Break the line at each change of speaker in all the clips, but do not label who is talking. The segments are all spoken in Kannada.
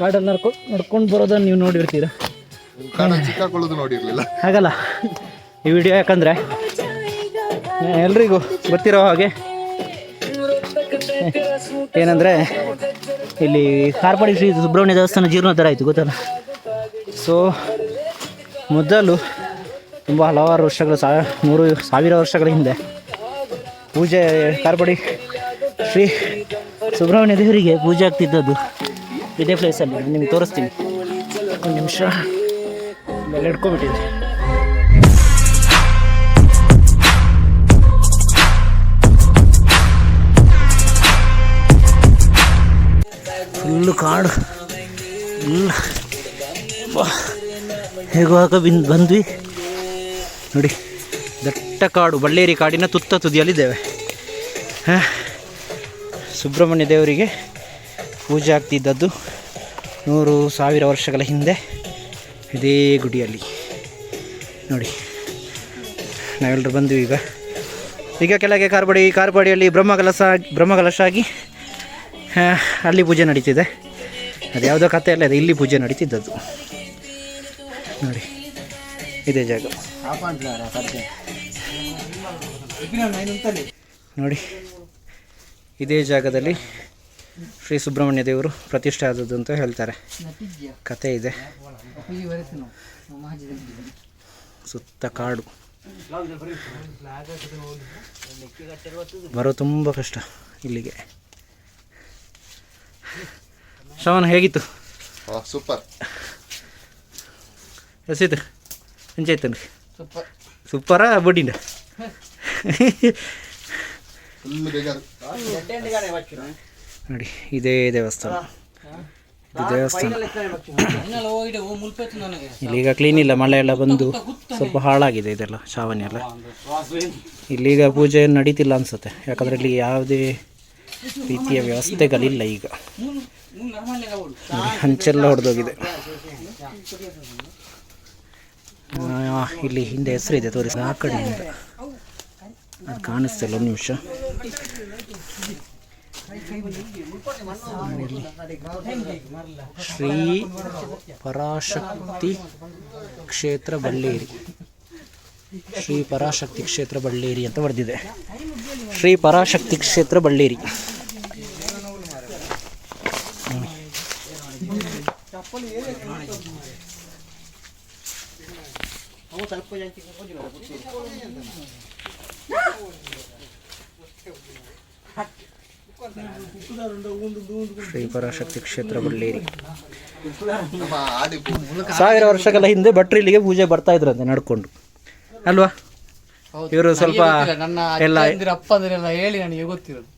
ಕಾಡಲ್ಲಿ ನಡ್ಕೊ ನಡ್ಕೊಂಡು ಬರೋದನ್ನು ನೀವು ನೋಡಿರ್ತೀರ?
ನೋಡಿರ್ಲಿಲ್ಲ.
ಹಾಗಲ್ಲ. ಈ ವಿಡಿಯೋ ಯಾಕಂದರೆ ಎಲ್ರಿಗೂ ಗೊತ್ತಿರೋ ಹಾಗೆ ಏನಂದರೆ ಇಲ್ಲಿ ಕಾರ್ಪಾಡಿ ಶ್ರೀ ಸುಬ್ರಹ್ಮಣ್ಯ ದೇವಸ್ಥಾನ ಜೀರ್ಣೋದ್ಧಾರ ಆಯಿತು ಗೊತ್ತಲ್ಲ? ಸೊ ಮೊದಲು ತುಂಬ ಹಲವಾರು ವರ್ಷಗಳು ಸಾ ಮೂರು ಸಾವಿರ ವರ್ಷಗಳ ಹಿಂದೆ ಪೂಜೆ ಕಾರ್ಪಾಡಿ ಶ್ರೀ ಸುಬ್ರಹ್ಮಣ್ಯ ದೇವರಿಗೆ ಪೂಜೆ ಆಗ್ತಿದ್ದದ್ದು. ಇದೇ ಪ್ಲೇಸಲ್ಲಿ ನಿಮಗೆ ತೋರಿಸ್ತೀನಿ. ಒಂದು ನಿಮಿಷ. ಬೆಲೆ ಹಿಡ್ಕೊಬಿಟ್ಟಿದೆ ಫುಲ್ಲು ಕಾಡು. ಇಲ್ಲ ಹೇಗುವಾಗ ಬಿಂದು ಬಂದ್ವಿ. ನೋಡಿ, ದಟ್ಟ ಕಾಡು, ಬಳ್ಳೇರಿ ಕಾಡಿನ ತುತ್ತ ತುದಿಯಲ್ಲಿದ್ದೇವೆ. ಹಾಂ? ಸುಬ್ರಹ್ಮಣ್ಯ ದೇವರಿಗೆ ಪೂಜೆ ಆಗ್ತಿದ್ದದ್ದು ನೂರು ಸಾವಿರ ವರ್ಷಗಳ ಹಿಂದೆ ಇದೇ ಗುಡಿಯಲ್ಲಿ. ನೋಡಿ ನಾವೆಲ್ಲರೂ ಬಂದ್ವಿ ಈಗ. ಈಗ ಕೆಳಗೆ ಕಾರ್ಬಡಿ, ಕಾರ್ಬಡಿಯಲ್ಲಿ ಬ್ರಹ್ಮಕಲಶ ಬ್ರಹ್ಮಕಲಶ ಆಗಿ ಅಲ್ಲಿ ಪೂಜೆ ನಡೀತಿದೆ. ಅದು ಯಾವುದೋ ಕಥೆ ಅಲ್ಲ ಇದೆ ಇಲ್ಲಿ ಪೂಜೆ ನಡೀತಿದ್ದದ್ದು. ನೋಡಿ, ಇದೇ ಜಾಗ. ನೋಡಿ, ಇದೇ ಜಾಗದಲ್ಲಿ ಶ್ರೀ ಸುಬ್ರಹ್ಮಣ್ಯ ದೇವರು ಪ್ರತಿಷ್ಠೆ ಆದದ್ದು ಅಂತ ಹೇಳ್ತಾರೆ. ಕತೆ ಇದೆ. ಸುತ್ತ ಕಾಡು. ಬರೋ ತುಂಬ ಕಷ್ಟ ಇಲ್ಲಿಗೆ. ಶ್ರವಣ ಹೇಗಿತ್ತು?
ಸೂಪರ್.
ಎಸಿತು ಸೂಪರ್. ಸೂಪರಾ ಬಡ್ಡಿಂಡ
ಫುಲ್ ಬೇಜಾರು.
ನೋಡಿ ಇದೇ ದೇವಸ್ಥಾನ. ಇದು ದೇವಸ್ಥಾನ. ಇಲ್ಲೀಗ ಕ್ಲೀನ್ ಇಲ್ಲ ಮಳೆ ಎಲ್ಲ ಬಂದು ಸ್ವಲ್ಪ ಹಾಳಾಗಿದೆ ಇದೆಲ್ಲ ಶಾವಣಿ ಎಲ್ಲ. ಇಲ್ಲೀಗ ಪೂಜೆ ನಡೀತಿಲ್ಲ ಅನ್ಸುತ್ತೆ ಯಾಕಂದ್ರೆ ಇಲ್ಲಿ ಯಾವುದೇ ರೀತಿಯ ವ್ಯವಸ್ಥೆಗಳಿಲ್ಲ ಈಗ. ಹಂಚೆಲ್ಲ ಹೊಡೆದೋಗಿದೆ ಆ, ಇಲ್ಲಿ ಹಿಂದೆ ಹೆಸರಿದೆ ತೋರಿಸಿ ಆ ಕಡೆಯಿಂದ. ಅದು ಕಾಣಿಸ್ತಿಲ್ಲ ಒಂದು ನಿಮಿಷ. ಶ್ರೀ ಪರಾಶಕ್ತಿ ಕ್ಷೇತ್ರ ಬಳ್ಳೇರಿ. ಶ್ರೀ ಪರಾಶಕ್ತಿ ಕ್ಷೇತ್ರ ಬಳ್ಳೇರಿ ಅಂತ ಬರೆದಿದೆ. ಶ್ರೀ ಪರಾಶಕ್ತಿ ಕ್ಷೇತ್ರ ಬಳ್ಳೇರಿ. ಶ್ರೀ ಪರಾಶಕ್ತಿ ಕ್ಷೇತ್ರ ಬಳ್ಳೇರಿ. ಸಾವಿರ ವರ್ಷಗಳ ಹಿಂದೆ ಭಟ್ರು ಇಲ್ಲಿಗೆ ಪೂಜೆ ಬರ್ತಾ ಇದ್ರಂತೆ ನಡ್ಕೊಂಡು. ಅಲ್ವಾ? ಇವರು ಸ್ವಲ್ಪ ಎಲ್ಲ
ಅಜ್ಜಂದಿರ ಅಪ್ಪಂದಿರೆಲ್ಲ ಹೇಳಿ ನನಗೆ ಗೊತ್ತಿರೋದು.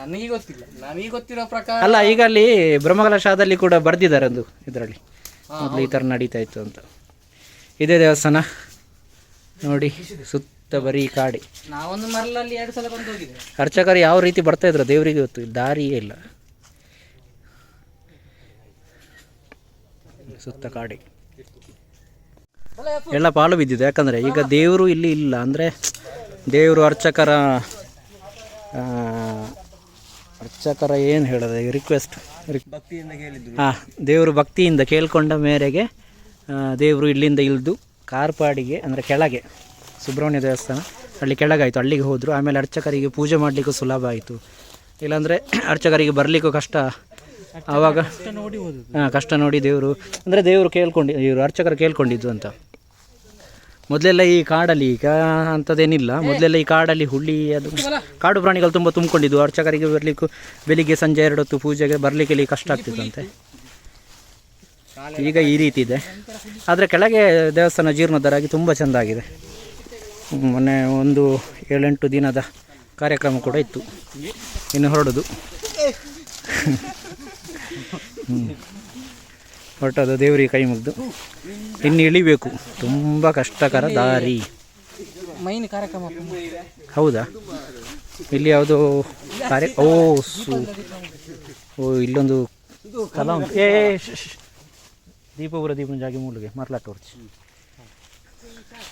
ನನಗೆ ಗೊತ್ತಿಲ್ಲ ನನಗೆ ಗೊತ್ತಿರೋ ಪ್ರಕಾರ
ಅಲ್ಲ ಈಗ ಅಲ್ಲಿ ಬ್ರಹ್ಮಕಲಶಾದಲ್ಲಿ ಕೂಡ ಬರ್ದಿದ್ದಾರೆ ಒಂದು ಇದರಲ್ಲಿ. ಮೊದಲು ಈ ಥರ ನಡೀತಾ ಇತ್ತು ಅಂತ. ಇದೇ ದೇವಸ್ಥಾನ. ನೋಡಿ ಸುತ್ತ ಬರೀ ಕಾಡಿ.
ನಾವೊಂದು ಮರಲಲ್ಲಿ ಎರಡು ಸಲ ಬಂದು ಹೋಗಿದೆ
ಅರ್ಚಕರು ಯಾವ ರೀತಿ ಬರ್ತಾ ಇದ್ರು ದೇವರಿಗೆ ಗೊತ್ತು ಇಲ್ಲಿ ದಾರಿಯೇ ಇಲ್ಲ. ಸುತ್ತ ಕಾಡಿ. ಎಲ್ಲ ಪಾಲು ಬಿದ್ದಿದೆ ಯಾಕಂದರೆ ಈಗ ದೇವರು ಇಲ್ಲಿ ಇಲ್ಲ. ಅಂದರೆ ದೇವರು ಅರ್ಚಕರ ಅರ್ಚಕರ ಏನು ಹೇಳೋದು ರಿಕ್ವೆಸ್ಟ್ ಹಾಂ ದೇವರು ಭಕ್ತಿಯಿಂದ ಕೇಳ್ಕೊಂಡ ಮೇರೆಗೆ ದೇವರು ಇಲ್ಲಿಂದ ಇಳಿದು ಕಾರ್ಪಾಡಿಗೆ ಅಂದರೆ ಕೆಳಗೆ ಸುಬ್ರಹ್ಮಣ್ಯ ದೇವಸ್ಥಾನ. ಅಲ್ಲಿ ಕೆಳಗಾಯಿತು, ಅಲ್ಲಿಗೆ ಹೋದರು. ಆಮೇಲೆ ಅರ್ಚಕರಿಗೆ ಪೂಜೆ ಮಾಡಲಿಕ್ಕೂ ಸುಲಭ ಆಯಿತು. ಇಲ್ಲಾಂದರೆ ಅರ್ಚಕರಿಗೆ ಬರಲಿಕ್ಕೂ ಕಷ್ಟ. ಆವಾಗ ಹಾಂ, ಕಷ್ಟ ನೋಡಿ ದೇವರು. ಅಂದರೆ ದೇವರು ಕೇಳ್ಕೊಂಡು, ಇವರು ಅರ್ಚಕರು ಕೇಳ್ಕೊಂಡಿದ್ದು ಅಂತ. ಮೊದಲೆಲ್ಲ ಈ ಕಾಡಲ್ಲಿ, ಈಗ ಅಂಥದ್ದೇನಿಲ್ಲ. ಮೊದಲೆಲ್ಲ ಈ ಕಾಡಲ್ಲಿ ಹುಳಿ, ಅದು ಕಾಡು ಪ್ರಾಣಿಗಳು ತುಂಬ ತುಂಬಿಕೊಂಡಿದ್ವು. ಅರ್ಚಕರಿಗೆ ಬರಲಿಕ್ಕೂ ಬೆಳಿಗ್ಗೆ ಸಂಜೆ ಎರಡು ಹೊತ್ತು ಪೂಜೆಗೆ ಬರಲಿಕ್ಕೆ ಇಲ್ಲಿ ಕಷ್ಟ ಆಗ್ತಿತ್ತಂತೆ. ಈಗ ಈ ರೀತಿ ಇದೆ. ಆದರೆ ಕೆಳಗೆ ದೇವಸ್ಥಾನ ಜೀರ್ಣೋದ್ಧಾರ ಆಗಿ ತುಂಬ ಚೆಂದ ಆಗಿದೆ. ಮೊನ್ನೆ ಒಂದು ಏಳೆಂಟು ದಿನದ ಕಾರ್ಯಕ್ರಮ ಕೂಡ ಇತ್ತು. ಇನ್ನು ಹೊರಡೋದು. ಹೊರಟೋದು ದೇವರಿಗೆ ಕೈ ಮುಗ್ದು. ಇನ್ನು ಇಳಿಬೇಕು. ತುಂಬ ಕಷ್ಟಕರ ದಾರಿ.
ಮೈನ್ ಕಾರ್ಯಕ್ರಮ.
ಹೌದಾ? ಇಲ್ಲಿ ಯಾವುದೋ ಕಾರ್ಯ ಓ ಸು ಓ ಇಲ್ಲೊಂದು ಕಲಾ ಏ. ದೀಪಪುರ ದೀಪನ ಜಾಗಿ ಮೂಲಿಗೆ ಮರ್ಲಾ ತೋರಿಸಿ.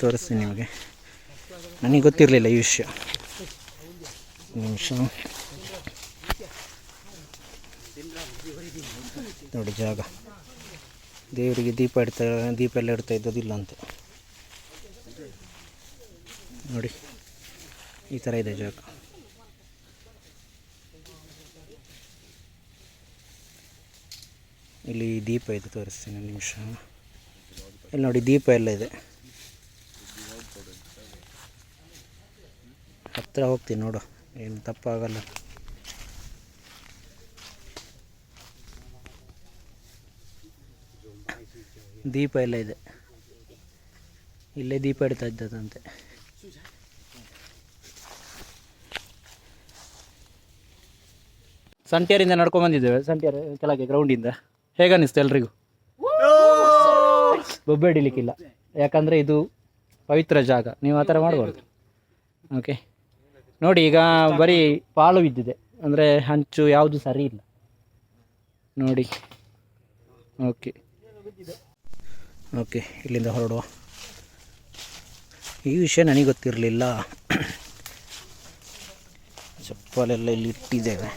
ತೋರಿಸ್ತೀನಿ ನಿಮಗೆ. ನನಗೆ ಗೊತ್ತಿರಲಿಲ್ಲ ಈ ವಿಷಯ. ನಿಮಿಷ. ನೋಡಿ ಜಾಗ. ದೇವರಿಗೆ ದೀಪ ಇಡ್ತಾ ದೀಪ ಎಲ್ಲ ಇಡ್ತಾ ಇದ್ದದಿಲ್ಲ ಅಂತ. ನೋಡಿ, ಈ ಥರ ಇದೆ ಜಾಗ. ಇಲ್ಲಿ ದೀಪ ಇದೆ ತೋರಿಸ್ತೀನಿ ನಿಮಿಷ. ಇಲ್ಲಿ ನೋಡಿ ದೀಪ ಎಲ್ಲ ಇದೆ. ಹತ್ತಿರ ಹೋಗ್ತೀನಿ ನೋಡು, ಏನು ತಪ್ಪಾಗಲ್ಲ. ದೀಪ ಎಲ್ಲ ಇದೆ. ಇಲ್ಲೇ ದೀಪ ಇಡ್ತಾ ಇದ್ದದಂತೆ. ಸಂಟ್ಯಾರಿಂದ ನಡ್ಕೊಂಡ್ ಬಂದಿದ್ದೇವೆ. ಸಂಟ್ಯಾರ ಕೆಳಗೆ ಗ್ರೌಂಡಿಂದ ಹೇಗೆ ಅನಿಸ್ತು ಎಲ್ರಿಗೂ? ಬೊಬ್ಬೆ ಹಿಡಿಲಿಕ್ಕಿಲ್ಲ. ಯಾಕಂದರೆ ಇದು ಪವಿತ್ರ ಜಾಗ. ನೀವು ಆ ಥರ ಮಾಡಬಾರ್ದು. ಓಕೆ ನೋಡಿ, ಈಗ ಬರೀ ಪಾಳು ಬಿದ್ದಿದೆ. ಅಂದರೆ ಹಂಚು ಯಾವುದು ಸರಿ ಇಲ್ಲ. ನೋಡಿ. ಓಕೆ. ಓಕೆ, ಇಲ್ಲಿಂದ ಹೊರಡುವ. ಈ ವಿಷಯ ನನಗೆ ಗೊತ್ತಿರಲಿಲ್ಲ. ಚಪ್ಪಲೆಲ್ಲ ಇಲ್ಲಿ ಇಟ್ಟಿದ್ದೇವೆ.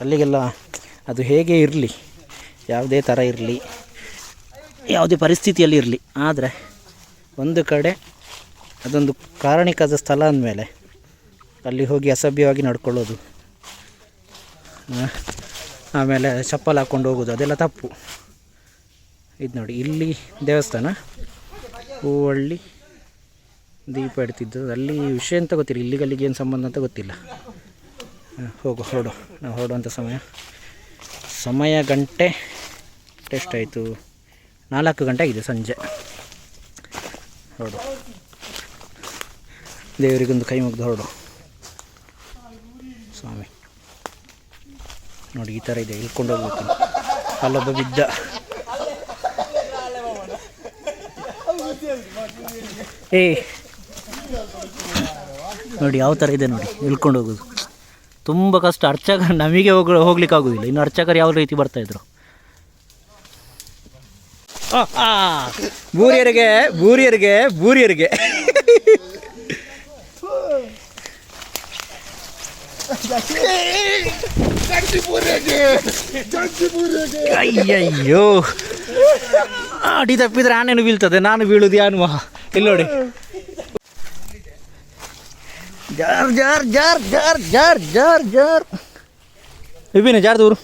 ಅಲ್ಲಿಗೆಲ್ಲ ಅದು ಹೇಗೆ ಇರಲಿ, ಯಾವುದೇ ಥರ ಇರಲಿ, ಯಾವುದೇ ಪರಿಸ್ಥಿತಿಯಲ್ಲಿ ಇರಲಿ, ಆದರೆ ಒಂದು ಕಡೆ ಅದೊಂದು ಕಾರಣಿಕದ ಸ್ಥಳ ಅಂದಮೇಲೆ ಅಲ್ಲಿ ಹೋಗಿ ಅಸಭ್ಯವಾಗಿ ನಡ್ಕೊಳ್ಳೋದು. ಆಮೇಲೆ ಚಪ್ಪಲ್ ಹಾಕ್ಕೊಂಡು ಹೋಗೋದು, ಅದೆಲ್ಲ ತಪ್ಪು. ಇದು ನೋಡಿ, ಇಲ್ಲಿ ದೇವಸ್ಥಾನ, ಹೂವಳ್ಳಿ, ದೀಪ ಇಡ್ತಿದ್ದು ಅಲ್ಲಿ ವಿಷಯ ಅಂತ ಗೊತ್ತಿಲ್ಲ ಇಲ್ಲಿಗೆ ಅಲ್ಲಿಗೆ ಏನು ಸಂಬಂಧ ಅಂತ ಗೊತ್ತಿಲ್ಲ. ಹೋಗೋ ಹೋಗು ಹೊರಡು ನಾವು ಹೊರಡುವಂಥ ಸಮಯ. ಸಮಯ ಗಂಟೆ ಎಷ್ಟಾಯಿತು ನಾಲ್ಕು ಗಂಟೆ ಆಗಿದೆ ಸಂಜೆ. ಹೊರಡು ದೇವರಿಗೊಂದು ಕೈ ಮುಗ್ದು ಹೊರಡು. ಸ್ವಾಮಿ. ನೋಡಿ, ಈ ಥರ ಇದೆ. ಇಳ್ಕೊಂಡು ಹೋಗ್ಬೇಕು ಅಲ್ಲೊಬ್ಬ ಬಿದ್ದ. ಏ. ನೋಡಿ, ಯಾವ ಥರ ಇದೆ ನೋಡಿ. ಇಳ್ಕೊಂಡು ಹೋಗೋದು. ತುಂಬ ಕಷ್ಟ. ಅರ್ಚಕರು ನಮಗೆ ಹೋಗ ಹೋಗ್ಲಿಕ್ಕೆ ಆಗೋದಿಲ್ಲ. ಇನ್ನು ಅರ್ಚಕರು ಯಾವ ರೀತಿ ಬರ್ತಾಯಿದ್ರು ಬೂರಿಯರಿಗೆ ಬೂರಿಯರಿಗೆ ಬೂರಿಯರಿಗೆ. ಅಯ್ಯಯ್ಯೋ. ಅಡಿ ತಪ್ಪಿದ್ರೆ ಆನೇನು ಬೀಳ್ತದೆ, ನಾನು ಬೀಳುದು ಯಾನು ಇಲ್ಲಿ ನೋಡಿ. ಜಾರ್ ಜಾರ್ ಜಾರ್ ಜಾರ್ ಜಾರ್ ಜಾರ್ ಜಾರ್. ವಿಭಿನ್ನ, ಜಾರ್ ದೂರು.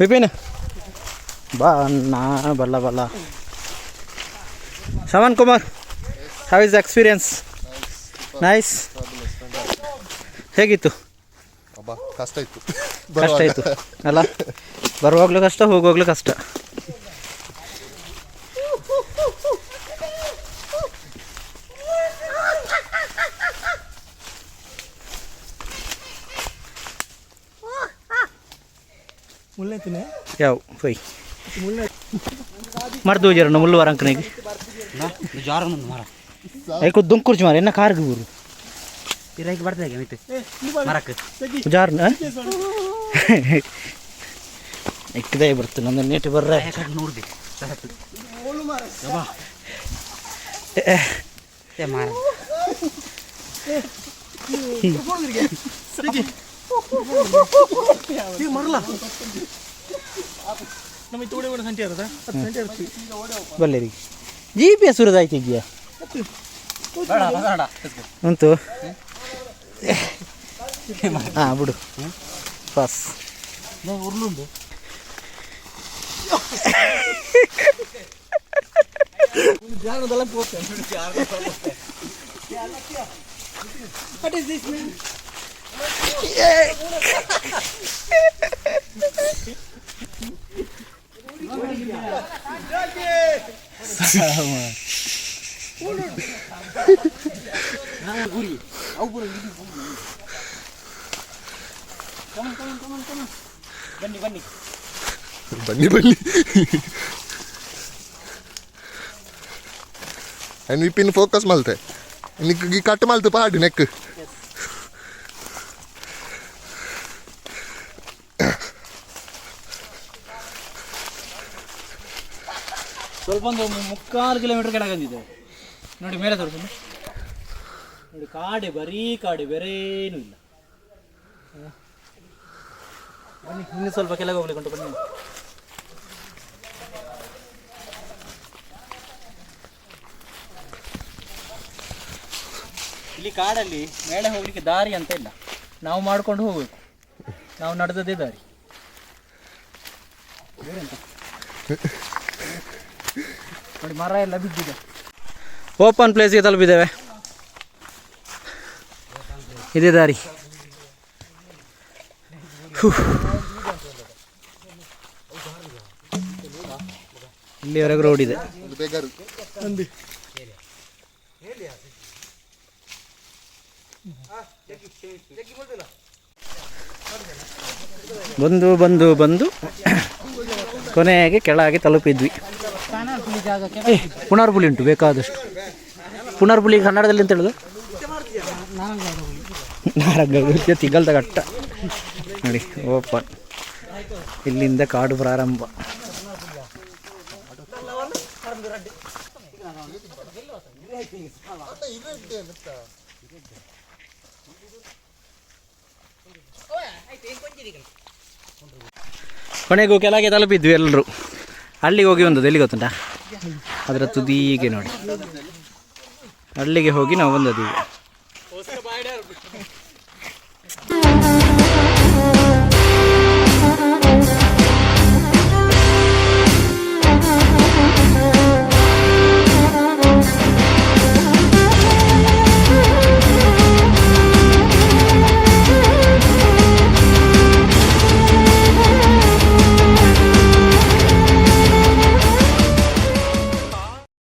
ವಿಪಿನ್. ಬಾ ಅಣ್ಣ ಬಲ್ಲ ಬಲ್ಲ. Shavan Kumar how is experience nice ಹೇಗಿತ್ತು?
ಕಷ್ಟ ಇತ್ತು.
ಕಷ್ಟ ಇತ್ತು. ಅಲ್ಲ ಬರುವಾಗಲೂ ಕಷ್ಟ ಹೋಗುವಾಗಲೂ ಕಷ್ಟ. ಯಾವ ಹೋಯ್ ಮರ್ದು ಜರಣ ಮುಳ್ಳು ವರಂಕನಿಗೆ
ಮರ.
ಐಕು ದುಂಕುರ್ಚಿ ಮಾರ ಎನ್ನ ಕಾರ್ಗೆ ಊರು
ಇರಾಕಿ ಬರ್ತದೆ ಮಿತ್ತೆ ಮರಕ್ಕೆ.
ಜಾರ್ನ ಇಕ್ಕದೇ ಬರ್ತು ನನ್ನ ನೇಟ್ ಬರ್ರೆ.
ನೋಡ್ದೆ ಮಾರ.
ಬಲ್ಲೇರಿ ಜಿ ಪಿ ಎಸ್ ಸುರದಾಯ್ತು ಇದೆಯಾ ಉಂಟು. ಹಾಂ ಬಿಡು. ಪಾಸ್
ಉರ್ಲುಂಡು ಬನ್ನಿ ಬನ್ನಿ
ಬನ್ನಿ ಬನ್ನಿ ಅಂಡ್ ವಿಪಿನ್ ಫೋಕಸ್ ಮಲ್ತೆ ನಿಕ್ಗೆ ಕಟ್ ಮಲ್ತು ಪಾಡಿ ನೆಕ್
ಒಂದು ಮುಕ್ಕಾಲು ಕಿಲೋಮೀಟರ್ ಕೆಳಗೆ ನೋಡಿ, ಮೇಲೆ ತೋರಿಸಿ. ನೋಡಿ, ಕಾಡೆ ಬರೀ ಕಾಡೆ, ಬೇರೆ ಏನೂ ಇಲ್ಲ. ಬನ್ನಿ, ಇನ್ನು ಸ್ವಲ್ಪ ಕೆಳಗೆ ಹೋಗ್ಲಿಕ್ಕೆ ಬನ್ನಿ. ಇಲ್ಲಿ ಕಾಡಲ್ಲಿ ಮೇಲೆ ಹೋಗ್ಲಿಕ್ಕೆ ದಾರಿ ಅಂತ ಇಲ್ಲ. ನಾವು ಮಾಡ್ಕೊಂಡು ಹೋಗ್ಬೇಕು. ನಾವು ನಡೆದದೇ ದಾರಿ. ಬೇರೆ ಎಂತ? ನೋಡಿ ಮರ ಎಲ್ಲ ಬಿದ್ದಿದೆ. ಓಪನ್ ಪ್ಲೇಸ್ಗೆ ತಲುಪಿದ್ದೇವೆ. ಇದೇ ದಾರಿ. ಇಲ್ಲಿವರೆಗೂ ರೋಡ್ ಇದೆ.
ಬೇಗಾರು
ಬಂದು ಬಂದು ಬಂದು ಕೊನೆಯಾಗಿ ಕೆಳಗೆ ತಲುಪಿದ್ವಿ. ಏ ಪುನರ್ಪುಲಿ ಉಂಟು, ಬೇಕಾದಷ್ಟು. ಪುನರ್ಬುಲಿ ಕನ್ನಡದಲ್ಲಿ ಅಂತ ಹೇಳುದು? ನಾರಂಗ ತಿಗಲ್ದ ಘಟ್ಟ. ನೋಡಿ, ಓಪನ್. ಇಲ್ಲಿಂದ ಕಾಡು ಪ್ರಾರಂಭ. ಕೊನೆಗೂ ಕೆಳಗೆ ತಲುಪಿದ್ವಿ ಎಲ್ಲರೂ ಅಲ್ಲಿಗೆ ಹೋಗಿ ಬಂದದ್ದು ಎಲ್ಲಿ ಗೊತ್ತುಂಟಾ? ಅದರ ತುದಿಗೆ ನೋಡಿ. ಅಲ್ಲಿಗೆ ಹೋಗಿ ನಾವು ಬಂದದ್ದು